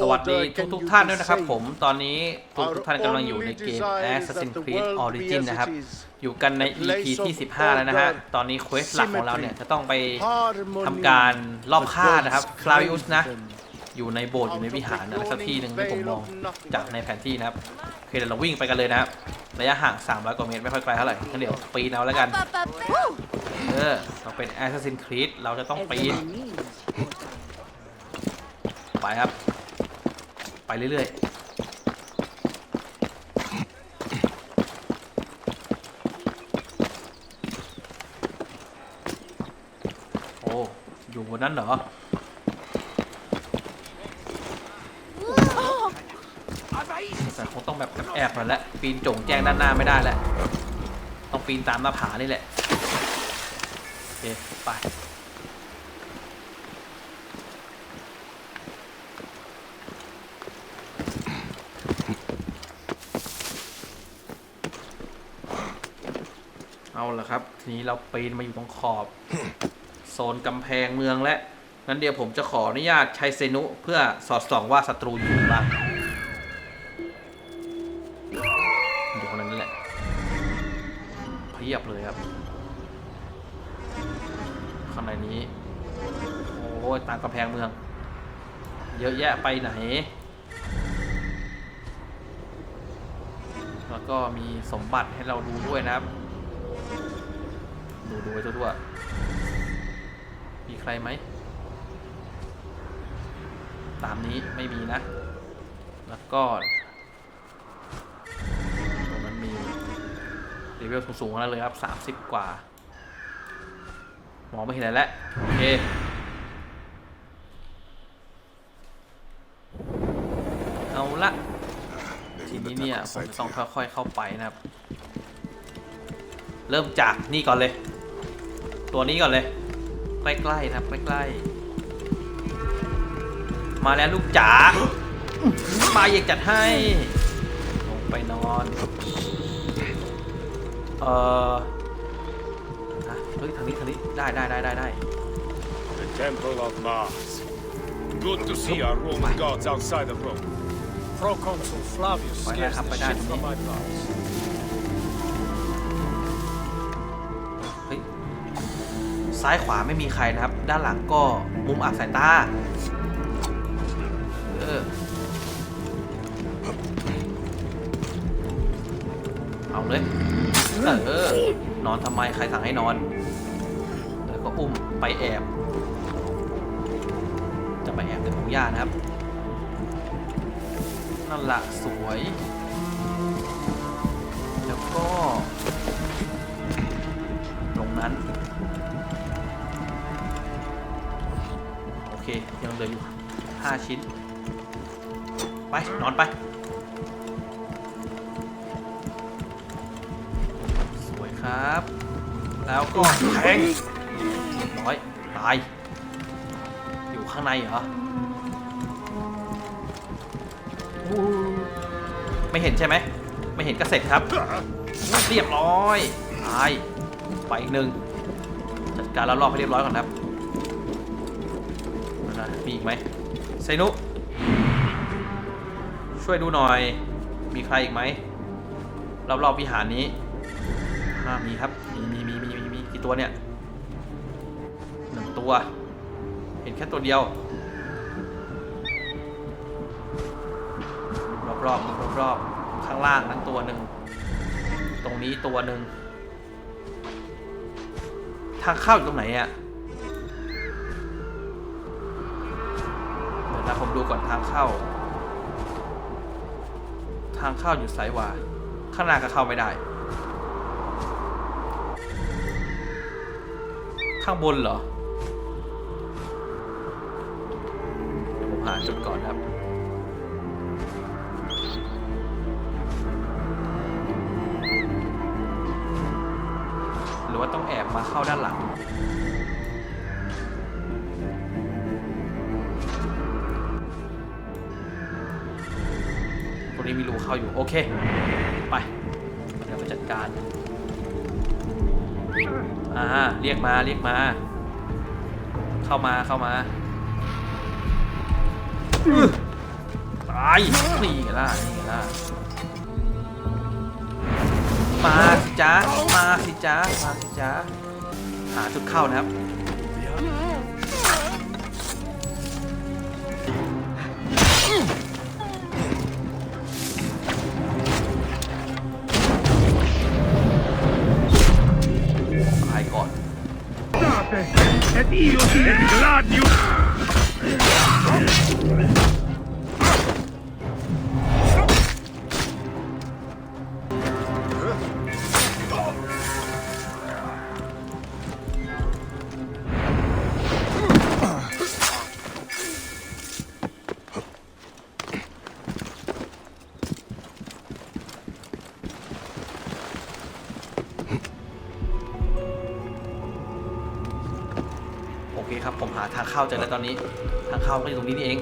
สวัสดีทุกทุกๆท่านด้วยนะครับผมตอนนี้ทุกทุกๆท่านกำลังอยู่ในเกม Assassin's Creed Origin นะครับ อยู่กันใน EP ที่ 15 แล้วนะฮะ ตอนนี้เควสหลักของเราเนี่ย จะต้องไปทำการรอบฆ่านะครับคลาวิอุสนะ อยู่ในโบสถ์อยู่ในวิหารอะไรสักที่หนึ่งที่ผมมองจากในแผนที่นะครับโอเคเดี๋ยวเราวิ่งไปกันเลยนะครับระยะห่าง 300 กว่าเมตรไม่ค่อยไกลเท่าไหร่งั้นเดี๋ยวปีนเอาแล้วกันเออเราเป็น Assassin's Creed เราจะต้องปีนไปครับ ไปเรื่อยๆ โอ้ อยู่บนนั้นเหรอ แต่คงต้องแบบแอบๆหน่อยละปีนโจงแจ้งด้านหน้าไม่ได้แล้ว ต้องปีนตามหน้าผานี่แหละ โอเค ไป ละครับ ทีนี้เราปีนมาอยู่ตรงขอบ โซนกำแพงเมืองและงั้นเดี๋ยวผมจะขออนุญาตใช้เซนุเพื่อสอดส่องว่าศัตรูอยู่ไหนบ้างอยู่คนนั้นแหละเพียบเลยครับข้างในนี้ โอ้ยตามกำแพงเมือง เยอะแยะไปไหน แล้วก็มีสมบัติให้เราดูด้วยนะครับ ดูดูไปทั่วๆมีใครไหม ตามนี้ไม่มีนะ แล้วก็ตรงนั้นมีเลเวลสูงๆทั้งนั้นเลยครับ 30 กว่า มองไม่เห็นอะไรแล้ว โอเคเอาละทีนี้เนี่ยผมต้องค่อยๆเข้าไปนะครับ เริ่มจากนี่ก่อนเลย ตัวนี้ก่อนเลย ใกล้ๆนะครับใกล้ๆมาแล้วลูกจ๋ามาอยากจัดให้ ลงไปนอนเอ่อฮะเฮ้ยทางนี้ทางนี้ได้ได้ได้ได้ได้ The Temple of Mars. Good to see our Roman gods outside of Rome. Proconsul Flavius Why scares not the up and shit down, from me? my plows. ซ้ายขวาไม่มีใครนะครับ ด้านหลังก็มุมอับสายตาเออเอาเลยเออนอนทำไมใครสั่งให้นอน แล้วก็อุ้มไปแอบ จะไปแอบในพงหญ้านะครับ นั่นละสวย แล้วก็ ตรงนั้น ยังเหลืออยู่5ชิ้น ไป นอนไป สวยครับ แล้วก็แทงร้อย ตาย อยู่ข้างในเหรอ ไม่เห็นใช่ไหม ไม่เห็นก็เสร็จครับ เรียบร้อย ตาย ไปอีกหนึ่งจัดการแล้วรอบให้เรียบร้อยก่อนครับ อีกไหมไซนุ ช่วยดูหน่อย มีใครอีกไหมรอบๆวิหารนี้อ่ามีครับมีมีมีมีมีมีกี่ตัวเนี่ยหนึ่งตัว เห็นแค่ตัวเดียว รอบๆรอบๆข้างล่างนั้นตัวหนึ่ง ตรงนี้ตัวหนึ่ง ทางเข้าอยู่ตรงไหนอะ่ะ ดูก่อนทางเข้า ทางเข้าอยู่ซ้ายวาข้างหน้าก็เข้าไม่ได้ ข้างบนเหรอ ผมหาจุดก่อนครับหรือว่าต้องแอบมาเข้าด้านหลัง เข้าอยู่ โอเค ไป เดี๋ยวไปจัดการ อ่า เรียกมา เรียกมา เข้ามา เข้ามาอื้อายนี่ไงล่ะนี่ไงล่ะมาสิจ้ามาสิจ้ามาสิจ้าหาจุดเข้านะครับ Et io ti gladio! อแล้วตอนนี้ทางเข้าก็อยู่ตรงนี้นี่เอง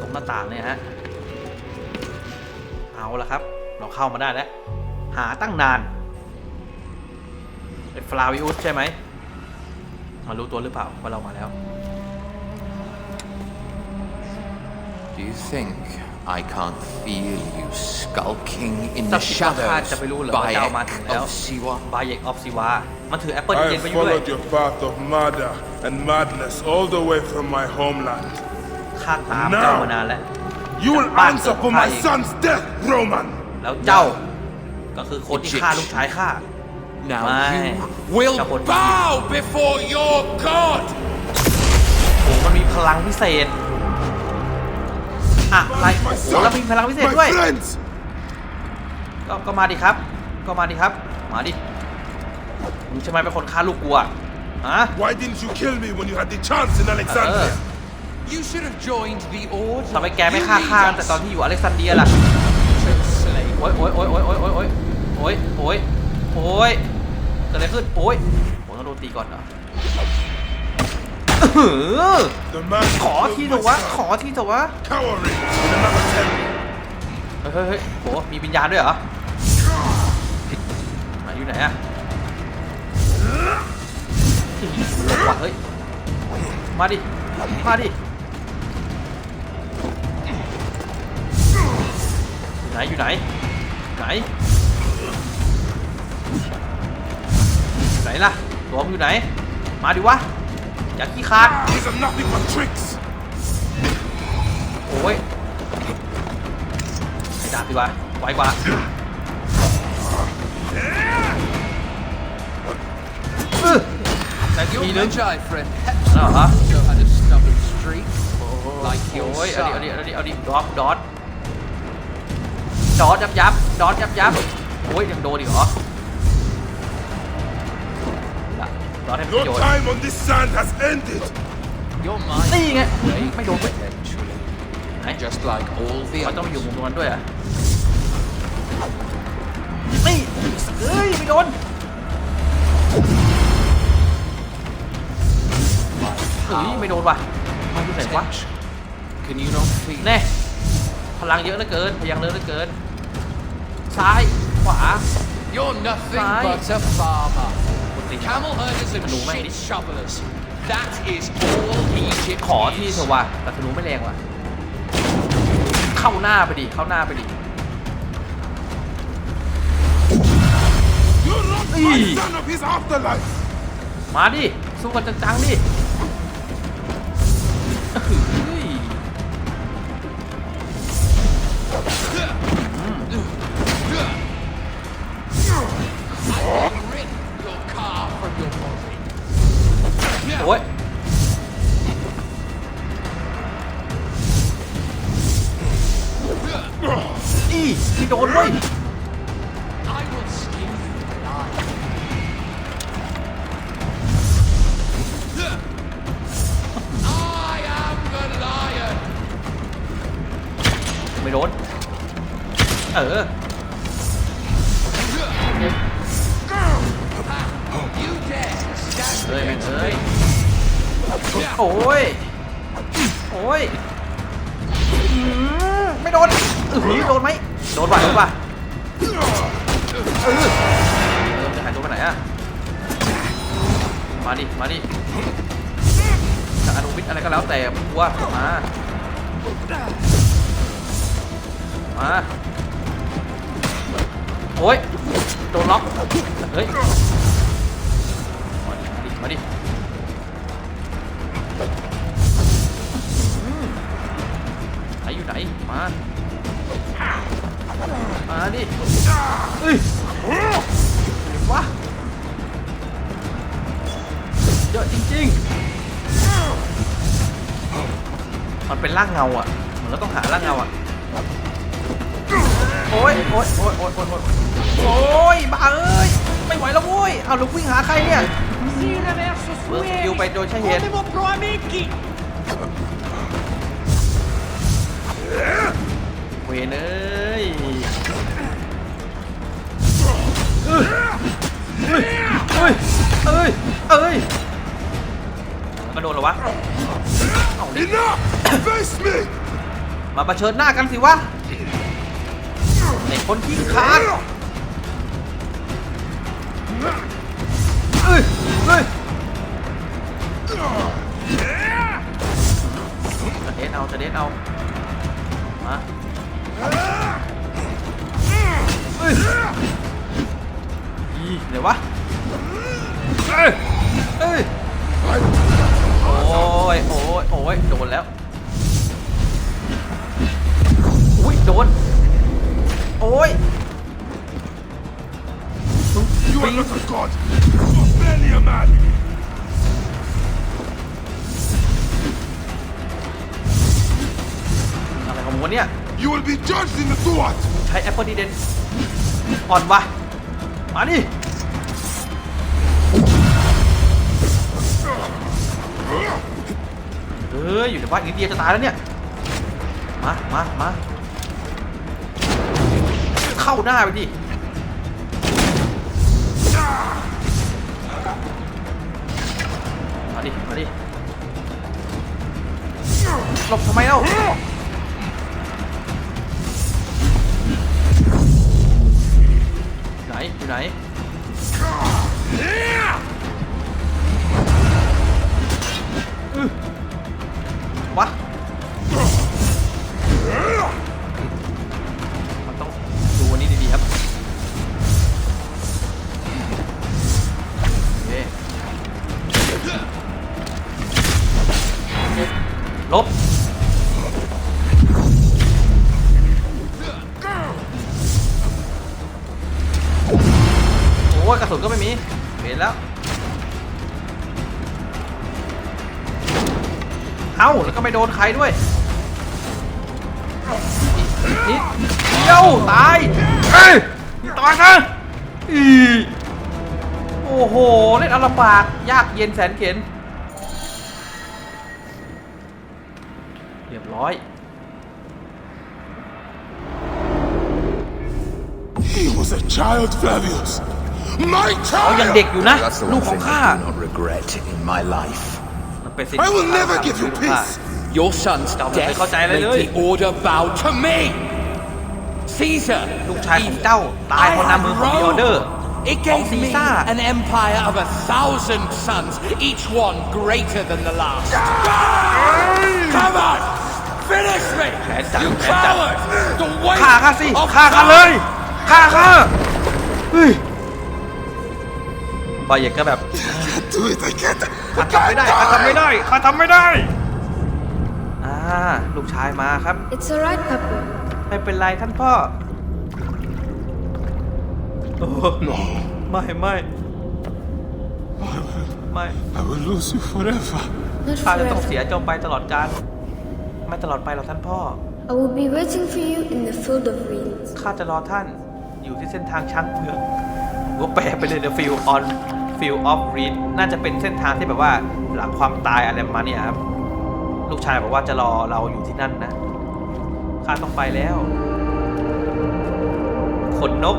ตรงหน้าต่างเนี่ยฮะ เอาละครับ เราเข้ามาได้แล้ว หาตั้งนานเป็นฟลาวิอุสใช่ไหมมารู้ตัวหรือเปล่าว่าเรามาแล้ว Do you think I can't feel you skulking in เจ้า the คิดว่าข้า shadows จะไปรู้เหรอว่าเจ้ามาถึง by แล้ว of Siwa? บายเอกออฟซิวามันถือแอปเปิล I เย็น have ไปอยู่ด้วย followed your path of murder and madness all the way from my homeland. ข้าตามเจ้ามานานแล้ว You will Back answer to for my Pai. son's death, Roman! แล้วเจ้า ก็คือคนที่ฆ่าลูกชายข้า Now Mai. you will Kapot. bow before your god! โอ้มันมีพลังพิเศษอะอะไร My โอ้โห son! แล้วมีพลังพิเศษ My ด้วย friends! ก็ก็มาดิครับ ก็มาดิครับ มาดิมึงใช่ไหมเป็นคนฆ่าลูกกูอะ ฮะ Why didn't you kill me when you had the chance in Alexandria? You should have joined the order. ทำไมแกไม่ฆ่าข้าตั้งแต่ตอนที่อยู่อเล็กซานเดียล่ะ slave. โอ๊ยโอ๊ยโอ๊ยโอ๊ยโอ๊ยโอ๊ยโอ๊ยโอ๊ยโอ๊ยโอ๊ยเกิดอะไรขึ้น โอ๊ยผมต้องโดนตีก่อนเหรออื้อหือ The man ขอทีเถอะวะขอทีเถอะวะ cowering in another temple. เฮ้ยเฮ้ยเฮ้ยโหมีวิญญาณด้วยเหรอไหนอยู่ไหนอะ หลบว่ะเฮ้ย มาดิ มาดิ อยู่ไหน อยู่ไหน ไหนไหนล่ะตัวมึงอยู่ไหน มาดิวะ อย่าขี้คร้าด These are nothing but tricks. โอ้ยไอ้ดาบดีกว่าไวกว่า Thank you, Elon. Nào hả? Ôi, ở đi, ở đi, ở đi, ở đi, đọt, đọt Đọt giáp giáp, đọt giáp giáp Ôi, em đồ đi hả? Đọt em rồi Your time on this sand has ended. Đi nghe, mày đồ vậy Này, just like all the others. Tao dùng một con đuôi à? Đi, ơi, mày đồn เฮ้ยไม่โดนว่ะมาที่ไหนวะแน่พลังเยอะเหลือเกินพลังเยอะเหลือเกิน ซ้ายขวาซ้าย nothing ขอที่เถอะว่ะแต่ธนูไม่แรงว่ะ เข้าหน้าไปดิ เข้าหน้าไปดิมาดิ สู้กันจังๆดิ কি ออเอ้ย against เอ้ยโอ้ยโอ้ยอไม่โดนอืออโดนไหมโดนว่ะโดนว่ะเออจะหายตัวไปไหนอะมาดิ มาดิจากอนุวิทย์อะไรก็แล้วแต่ไม่กลัวมา มา โอ้ยโดนล็อกเฮ้ยมาดิมาดิอืมไหนอยู่ไหนมามาดิเอ้ยเห็นวะเยอะจริงๆมันเป็นร่างเงาอะเหมือนเราต้องหาร่างเงาอะ โอ้ยโอ้ยโอ้ยโอ้ยโอ้ยโอ้ยโอ้ยบ้าเอ้ยไม่ไหวแล้วโว้ยเอาลูกวิ่งหาใครเนี่ยเบิร์สกิลไปโดยใช่เหตุเวนเอ้ยเอ้ยเอ้ยเอ้ยเอ้ยกระโดดเหรอวะเอาดิ Enough! Face me! มาประชิญหน้ากันสิวะ ไอ้คนขี้ขาดเอ้ยเอ้ยจะเด็ดเอาจะเด็ดเอา มาเอ้ยอีเดี๋ยววะเอ้ยเอ้ยโอ้ยโอ้ยโอ้ยโดนแล้ว อุ้ยโดน โอ้ย You are not a god! You are barely a man! อะไรของมึงวะเนี่ย You will be judged in the Duat! ใช้แอปเปิลดีเดนอ่อนวะมาดิเฮ้ยอยู่ในบ้านอีกนิดเดียวจะตายแล้วเนี่ย มา มา มา เข้าหน้าไปดิมาดิ มาดิ หลบทำไมเล่าไหนอยู่ไหน เอ้าแล้วก็ไม่โดนใครด้วยอีกนิดเดียวตายเฮ้ยตายนะอีโอ้โห เล่นเอาลำบาก ยากเย็นแสนเข็นเรียบร้อย He was a child, Flavius! My เขายัง child! เด็กอยู่นะ That's the ลูก one ของ thing ข้า I do not regret in my life. มันเป็นสิ่ง I will ที่ข้า never ทำ give you ลูกของข้า peace! Your son's Don't death make us die, made Lily. the order bow to me. Caesar, ลูกชายของเจ้าตายเพราะนำมือของ The Order It ของ gave ซี me ซ่า an empire of a thousand sons, each one greater than the last. Come on, finish me, แขนจับ you แขนจับ coward! The weight ฆ่าข้าสิ of ฆ่าข้าเลยฆ่าข้าเฮ้ยบาเยกก็แบบ can't do it, I can't! ข้าทำไม่ได้ข้าทำไม่ได้ข้าทำไม่ได้ อ่า ลูกชายมาครับ It's alright, Papa. ไม่เป็นไรท่านพ่อ โอ้ No, ไม่ไม่ไม่ I will lose you forever. Not ข้าจะต้องเสีย forever. เจ้าไปตลอดกาลไม่ตลอดไปหรอกท่านพ่อ I will be waiting for you in the field of reeds. ข้าจะรอท่านอยู่ที่เส้นทางช้างเผือกผมก็แปลไปเลย The Field on Field of Reed น่าจะเป็นเส้นทางที่แบบว่าหลังความตายอะไรมาเนี้ยครับ ลูกชายบอกว่าจะรอเราอยู่ที่นั่นนะข้าต้องไปแล้ว ขนนก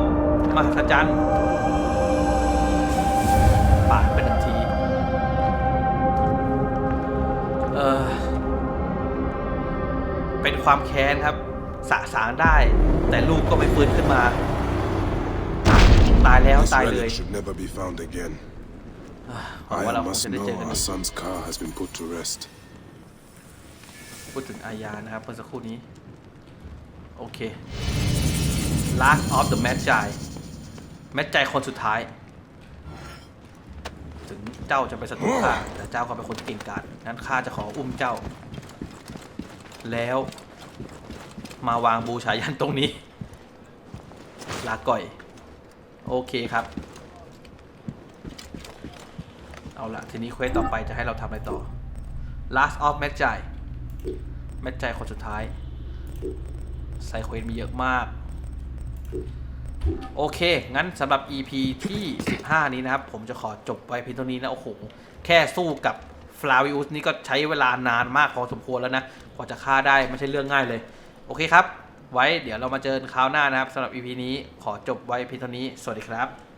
มหัศจรรย์ปาดเป็นหนึ่งที เออเป็นความแค้นครับ สะสางได้ แต่ลูกก็ไม่ฟื้นขึ้นมา ตายแล้ว ตายเลย should never be found again. หวังว่าเรา I คง must จะได้ know เจอกัน our son's car has been put to rest. พูดถึงอาญานะครับเมื่อสักครู่นี้ โอโอเค last of the magi แมจใจคนสุดท้าย ถึงเจ้าจะเป็นศัตรูข้าแต่เจ้าก็เป็นคนที่เก่งกาจงั้นข้าจะขออุ้มเจ้า แล้วมาวางบูชายันตรงนี้ ลาก่อย โอเคครับ เอาละทีนี้เควสต่อไปจะให้เราทำอะไรต่อ last of magi แมจใจคนสุดท้ายไซเควสมีเยอะมาก โอเค งั้นสำหรับ EP ที่ 15 นี้นะครับ ผมจะขอจบไว้เพียงเท่านี้นะ โอ้โห แค่สู้กับฟลาวิอุสนี่ก็ใช้เวลานานมากพอสมควรแล้วนะกว่าจะฆ่าได้ไม่ใช่เรื่องง่ายเลย โอเคครับ ไว้เดี๋ยวเรามาเจอกันคราวหน้านะครับสำหรับ EP นี้ขอจบไว้เพียงเท่านี้ สวัสดีครับ